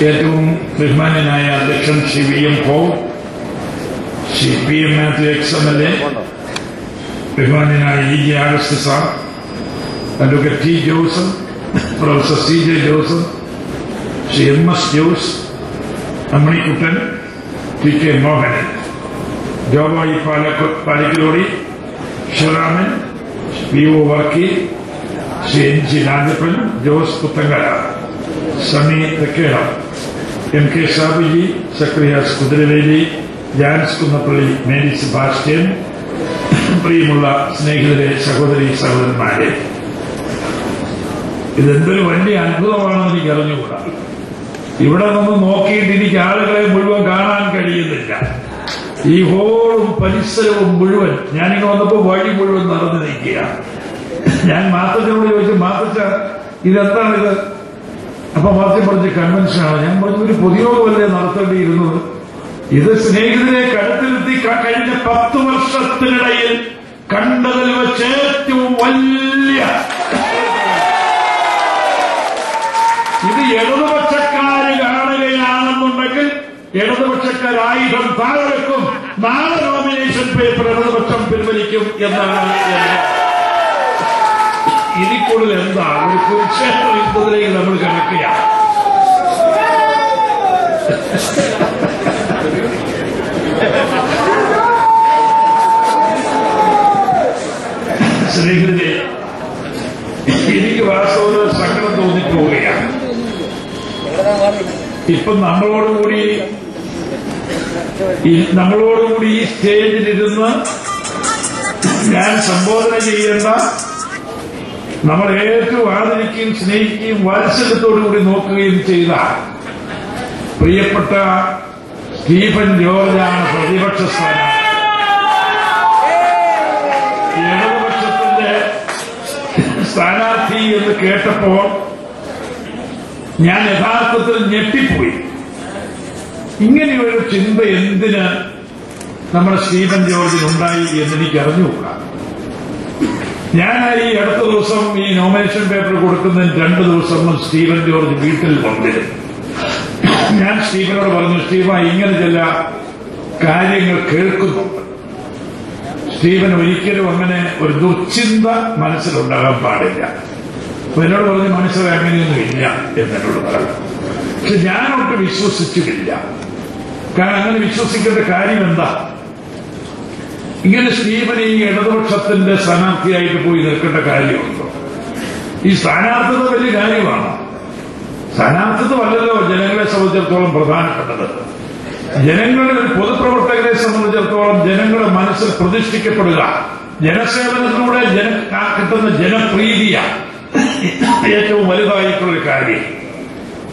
ഏറ്റവും ബഹുമാന്യനായ അധ്യക്ഷൻ Shri V M Paul Shri P M Mathew ex M L A ബഹുമാന്യനായ E J August sir advocate T Joseph professor C J Joseph Shri M S Jose Ammanikuttan T K Mohanan ജോബായി പാലക്കോ പാലിക്കലോടി ഷിറാമൻ V O Varkey Shri N G Rajappan Jose Puthankara സമി തെക്കേട M K ഷാബുജി സക്രിയാസ് കുതിരവേലി ജാൻസ് കുന്നപ്പള്ളി മേരി സെബാസ്റ്റ്യൻ പ്രിയമുള്ള സ്നേഹിതരെ സഹോദരി സഹോദരന്മാരെ. ഇതെന്തൊരു വലിയ അത്ഭുതമാണെന്ന് എനിക്ക് അറിഞ്ഞുകൂടാ. ഇവിടെ നിന്ന് നോക്കിയിട്ട് എനിക്ക് ആളുകളെ മുഴുവൻ കാണാൻ കഴിയുന്നില്ല. ഈ ഹോളും പരിസരവും മുഴുവൻ ഞാനിങ്ങനെ വന്നപ്പോ വഴി മുഴുവൻ നടന്നു നിൽക്കുക ഞാൻ മാത്രത്തിനോട് ചോദിച്ചു മാത്തച്ഛ ഇതെന്താണ് ഇത്? അപ്പൊ മാത്തച്ഛൻ പറഞ്ഞ കൺവെൻഷനാണ്. ഞാൻ പറഞ്ഞു ഒരു പൊതുയോഗമല്ലേ നടത്തേണ്ടിയിരുന്നത്? ഇത് സ്നേഹിതരെ കഴുത്തിലെത്തി കഴിഞ്ഞ പത്ത് വർഷത്തിനിടയിൽ കണ്ടതിൽ വെച്ച് ഏറ്റവും വലിയ ഇത് ഇടതുപക്ഷക്കാര് കാണുകയാണെന്നുണ്ടെങ്കിൽ ഇടതുപക്ഷക്കാർ ആയുധം താഴെ വെക്കും നാളെ നോമിനേഷൻ പേപ്പർ ഇടതുപക്ഷം പിൻവലിക്കും എന്നാണ് ഇതിൽ കൂടുതൽ എന്താ ഒരു കുരുക്ഷേത്ര യുദ്ധത്തിലേക്ക് നമ്മൾ കണക്കുക സ്നേഹിതരെ എനിക്ക് വാസ്തവത്തിൽ സങ്കടം തോന്നിപ്പോവുകയാണ്. ഇപ്പം നമ്മളോടുകൂടി നമ്മളോടുകൂടി ഈ സ്റ്റേജിലിരുന്ന് ഞാൻ സംബോധന ചെയ്യേണ്ട നമ്മൾ ഏറ്റവും ആദരിക്കുകയും സ്നേഹിക്കുകയും വാത്സല്യത്തോടുകൂടി നോക്കുകയും ചെയ്ത പ്രിയപ്പെട്ട സ്റ്റീഫൻ ജോർജാണ് പ്രതിപക്ഷ സ്ഥാനം ഇടതുപക്ഷത്തിന്റെ സ്ഥാനാർത്ഥി എന്ന് കേട്ടപ്പോൾ ഞാൻ യഥാർത്ഥത്തിൽ ഞെട്ടിപ്പോയി. ഇങ്ങനെയൊരു ചിന്ത എന്തിന് നമ്മുടെ സ്റ്റീഫൻ ജോർജിനുണ്ടായി എന്നെനിക്ക് അറിഞ്ഞുകൂടാ ഞാൻ ഈ അടുത്ത ദിവസം ഈ നോമിനേഷൻ പേപ്പർ കൊടുക്കുന്നതിന് രണ്ട് ദിവസം സ്റ്റീവൻ ജോർജ് വീട്ടിൽ വന്നിരുന്നു ഞാൻ സ്റ്റീഫനോട് പറഞ്ഞു സ്റ്റീഫ ഇങ്ങനെ ചില കാര്യങ്ങൾ കേൾക്കുന്നുണ്ട് സ്റ്റീവൻ ഒരിക്കലും അങ്ങനെ ഒരു ദുർചിന്ത മനസ്സിലുണ്ടാകാൻ പാടില്ല. അപ്പൊ എന്നോട് പറഞ്ഞ് മനസ്സിൽ അങ്ങനെയൊന്നും ഇല്ല എന്നോട് പറഞ്ഞു. പക്ഷെ ഞാനൊട്ട് വിശ്വസിച്ചിട്ടില്ല. കാരണം അങ്ങനെ വിശ്വസിക്കേണ്ട കാര്യം എന്താ? ഇങ്ങനെ സ്റ്റീഫൻ ഈ ഇടതുപക്ഷത്തിന്റെ സ്ഥാനാർത്ഥിയായിട്ട് പോയി നിൽക്കേണ്ട കാര്യമുണ്ടോ? ഈ സ്ഥാനാർത്ഥിത്വം വലിയ കാര്യമാണ്. സ്ഥാനാർത്ഥിത്വമല്ലല്ലോ ജനങ്ങളെ സംബന്ധിച്ചിടത്തോളം പ്രധാനപ്പെട്ടത്. ജനങ്ങളുടെ ഒരു പൊതുപ്രവർത്തകരെ സംബന്ധിച്ചിടത്തോളം ജനങ്ങളുടെ മനസ്സിൽ പ്രതിഷ്ഠിക്കപ്പെടുക. ജനസേവനത്തിലൂടെ ജന കിട്ടുന്ന ജനപ്രീതിയ ഏറ്റവും വലുതായിട്ടുള്ള കാര്യം.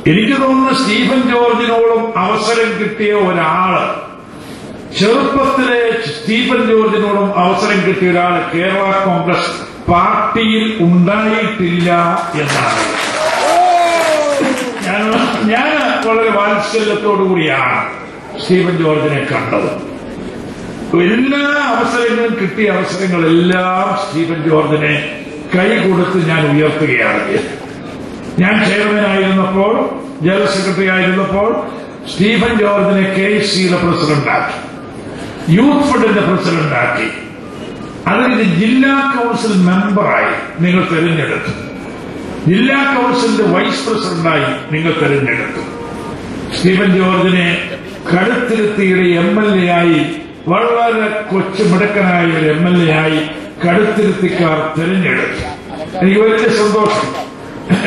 എനിക്ക് തോന്നുന്ന സ്റ്റീഫൻ ജോർജിനോളം അവസരം കിട്ടിയ ഒരാൾ ചെറുപ്പത്തിലെ സ്റ്റീഫൻ ജോർജിനോടും അവസരം കിട്ടിയ ഒരാൾ കേരള കോൺഗ്രസ് പാർട്ടിയിൽ ഉണ്ടായിട്ടില്ല എന്നാണ്. ഞാൻ ഞാൻ വളരെ വാത്സല്യത്തോടുകൂടിയാണ് സ്റ്റീഫൻ ജോർജിനെ കണ്ടത്. എല്ലാ അവസരങ്ങളും കിട്ടിയ അവസരങ്ങളെല്ലാം സ്റ്റീഫൻ ജോർജിനെ കൈ കൊടുത്ത് ഞാൻ ഉയർത്തുകയാണ്. ഞാൻ ചെയർമാനായിരുന്നപ്പോൾ ജനറൽ സെക്രട്ടറി ആയിരുന്നപ്പോൾ സ്റ്റീഫൻ ജോർജിനെ കെ സിയുടെ പ്രസിഡന്റാക്കി. യൂത്ത് ഫണ്ടിന്റെ പ്രസിഡന്റാക്കി. അതിന് ജില്ലാ കൗൺസിൽ മെമ്പറായി നിങ്ങൾ തെരഞ്ഞെടുത്തു. ജില്ലാ കൗൺസിലിന്റെ വൈസ് പ്രസിഡന്റായി നിങ്ങൾ തെരഞ്ഞെടുത്തു. സ്റ്റീഫൻ ജോർജിനെ കടുത്തിരുത്തിയുടെ എം എൽ എ ആയി വളരെ കൊച്ചു മിടക്കനായ ഒരു എം എൽ എ ആയി കടുത്തിരുത്തിക്കാർ തെരഞ്ഞെടുത്തു. എനിക്ക് വലിയ സന്തോഷം.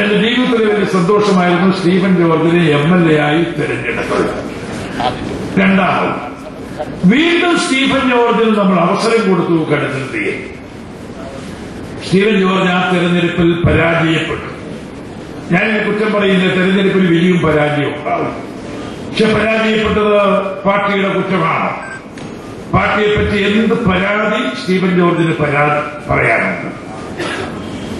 എന്റെ ജീവിതത്തിലെ വലിയ സന്തോഷമായിരുന്നു സ്റ്റീഫൻ ജോർജിനെ എം എൽ എ ആയി തെരഞ്ഞെടുത്തത്. രണ്ടാമത് വീണ്ടും സ്റ്റീഫൻ ജോർജിന് നമ്മൾ അവസരം കൊടുത്തു കടുത്തിരുത്തിയെ സ്റ്റീഫൻ ജോർജ് ആ തെരഞ്ഞെടുപ്പിൽ പരാജയപ്പെട്ടു. ഞാൻ കുറ്റം പറയുന്ന തെരഞ്ഞെടുപ്പിൽ വലിയ പരാജയം ഉണ്ടാവും. പക്ഷെ പരാജയപ്പെട്ടത് പാർട്ടിയുടെ കുറ്റമാണ്. പാർട്ടിയെ പറ്റി എന്ത് പരാതി സ്റ്റീഫൻ ജോർജിന് പരാതി പറയാനുണ്ട്.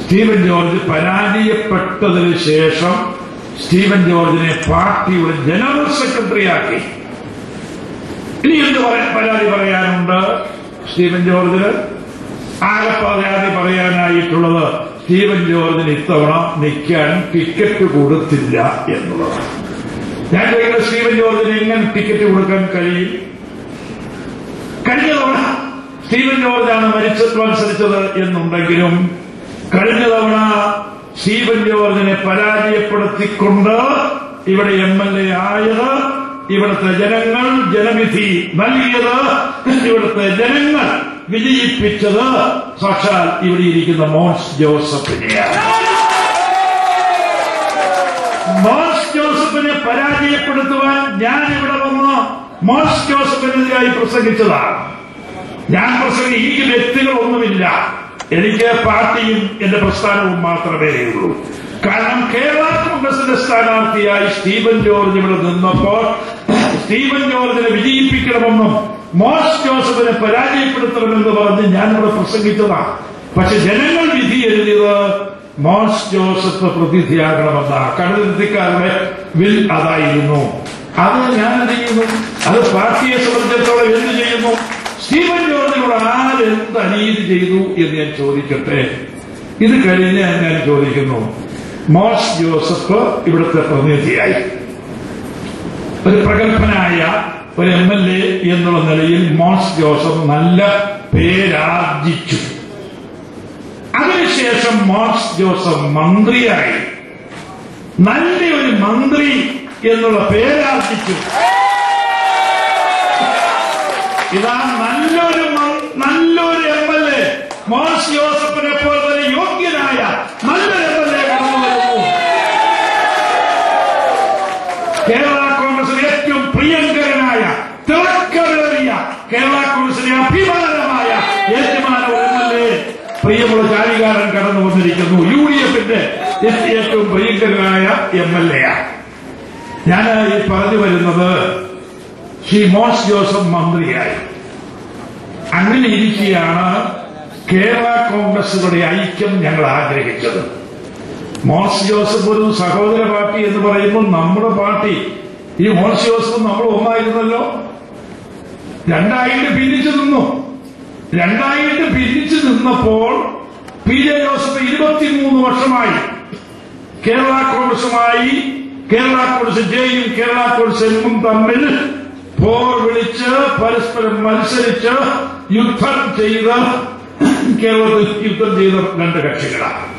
സ്റ്റീഫൻ ജോർജ് പരാജയപ്പെട്ടതിന് ശേഷം സ്റ്റീഫൻ ജോർജിനെ പാർട്ടിയുടെ ജനറൽ സെക്രട്ടറിയാക്കി. ഇനി പറയാ- പരാതി പറയാനുണ്ട്. സ്റ്റീവൻ ജോർജിന് ആകെ പരാതി പറയാനായിട്ടുള്ളത് സ്റ്റീവൻ ജോർജിന് ഇത്തവണ നിൽക്കാൻ ടിക്കറ്റ് കൊടുത്തില്ല എന്നുള്ളതാണ് ഞാൻ ചോദിക്കുന്നത് സ്റ്റീവൻ ജോർജിന് എങ്ങനെ ടിക്കറ്റ് കൊടുക്കാൻ കഴിയും? കഴിഞ്ഞ തവണ സ്റ്റീവൻ ജോർജാണ് മരിച്ചത് മത്സരിച്ചത് എന്നുണ്ടെങ്കിലും കഴിഞ്ഞ തവണ സ്റ്റീവൻ ജോർജിനെ പരാജയപ്പെടുത്തിക്കൊണ്ട് ഇവിടെ എം എൽ എ ആയത് ഇവിടുത്തെ ജനങ്ങൾ ജനവിധി നൽകിയത് ഇവിടുത്തെ ജനങ്ങൾ വിജയിപ്പിച്ചത്. സാക്ഷാൽ ഇവിടെ ഇരിക്കുന്ന മോൻസ് ജോസഫിനെയാണ്. മോൻസ് ജോസഫിനെ പരാജയപ്പെടുത്തുവാൻ ഞാൻ ഇവിടെ വന്ന് മോൻസ് ജോസഫിനെതിരായി പ്രസംഗിച്ചതാണ്. ഞാൻ പ്രസംഗി എനിക്ക് വ്യക്തികളൊന്നുമില്ല. എനിക്ക് പാർട്ടിയും എന്റെ പ്രസ്ഥാനവും മാത്രമേ ഉള്ളൂ. കാരണം കേരള കോൺഗ്രസിന്റെ സ്ഥാനാർത്ഥിയായി സ്റ്റീവൻ ജോർജ് ഇവിടെ നിന്നപ്പോൾ സ്റ്റീവൻ ജോർജിനെ വിജയിപ്പിക്കണമെന്നും മോസ് ജോസഫിനെ പരാജയപ്പെടുത്തണമെന്ന് പറഞ്ഞ് ഞാനിവിടെ പ്രസംഗിച്ചതാണ്. പക്ഷെ ജനങ്ങൾ വിധി എഴുതിയത് മോസ് ജോസഫ് പ്രതിധിയാകണമെന്നാണ് കടലിരുത്തിക്കാരുടെ വിൽ അതായിരുന്നു. അത് ഞാൻ ചെയ്യുന്നു? അത് പാർട്ടിയെ സംബന്ധിച്ചിടത്തോളം എന്ത് ചെയ്യുന്നു? സ്റ്റീവൻ ജോർജിനോട് ആരെന്ത് അനീതി ചെയ്തു എന്ന് ഞാൻ ചോദിക്കട്ടെ? ഇത് കഴിഞ്ഞ് ഞാൻ ചോദിക്കുന്നു. മോസ് ജോസഫ് ഇവിടുത്തെ പ്രതിനിധിയായി. ഒരു പ്രഗത്ഭനായ ഒരു എം എൽ എ എന്നുള്ള നിലയിൽ മോസ് ജോസഫ് നല്ല പേരാർജിച്ചു. അതിനുശേഷം മോസ് ജോസഫ് മന്ത്രിയായി. നല്ലൊരു മന്ത്രി എന്നുള്ള പേരാർജിച്ചു. ഇതാ നല്ലൊരു നല്ലൊരു എം എൽ എ. മോസ് ജോസഫിനെ പോലെ തന്നെ യോഗ്യനായ നല്ലൊരു എം എൽ എ കടന്നു വരുന്നു കേരള കോൺഗ്രസിന് ഏറ്റവും പ്രിയങ്കരനായ തിളക്കമേറിയ കേരള കോൺഗ്രസിന് അഭിമാനമായ ഏറ്റുമാന എം എൽ എ പ്രിയമുള്ള ചാരികാരൻ കടന്നു വന്നിരിക്കുന്നു. യു ഡി എഫിന്റെ ഏറ്റവും പ്രിയങ്കരനായ എം എൽ എ. ഞാൻ ഈ പറഞ്ഞു വരുന്നത് ശ്രീ മോസ് ജോസഫ് മന്ത്രിയായി. അങ്ങനെ ഇരിക്കുകയാണ് കേരള കോൺഗ്രസുകളുടെ ഐക്യം ഞങ്ങൾ ആഗ്രഹിച്ചത്. മോൻസ് ജോസഫ് ഒരു സഹോദര പാർട്ടി എന്ന് പറയുമ്പോൾ നമ്മുടെ പാർട്ടി ഈ മോൻസ് ജോസഫ് നമ്മൾ ഒന്നായിരുന്നല്ലോ. രണ്ടായിട്ട് ഭിന്നിച്ചു നിന്നു. രണ്ടായിട്ട് ഭിന്നിച്ചു നിന്നപ്പോൾ പി ജെ ജോസഫ് ഇരുപത്തിമൂന്ന് വർഷമായി കേരള കോൺഗ്രസുമായി കേരള കോൺഗ്രസ് ജെയും കേരള കോൺഗ്രസ് എമ്മും തമ്മിൽ പോർ വിളിച്ച് പരസ്പരം മത്സരിച്ച് യുദ്ധം ചെയ്ത് കേരളത്തിൽ യുദ്ധം ചെയ്ത രണ്ട് കക്ഷികളാണ്.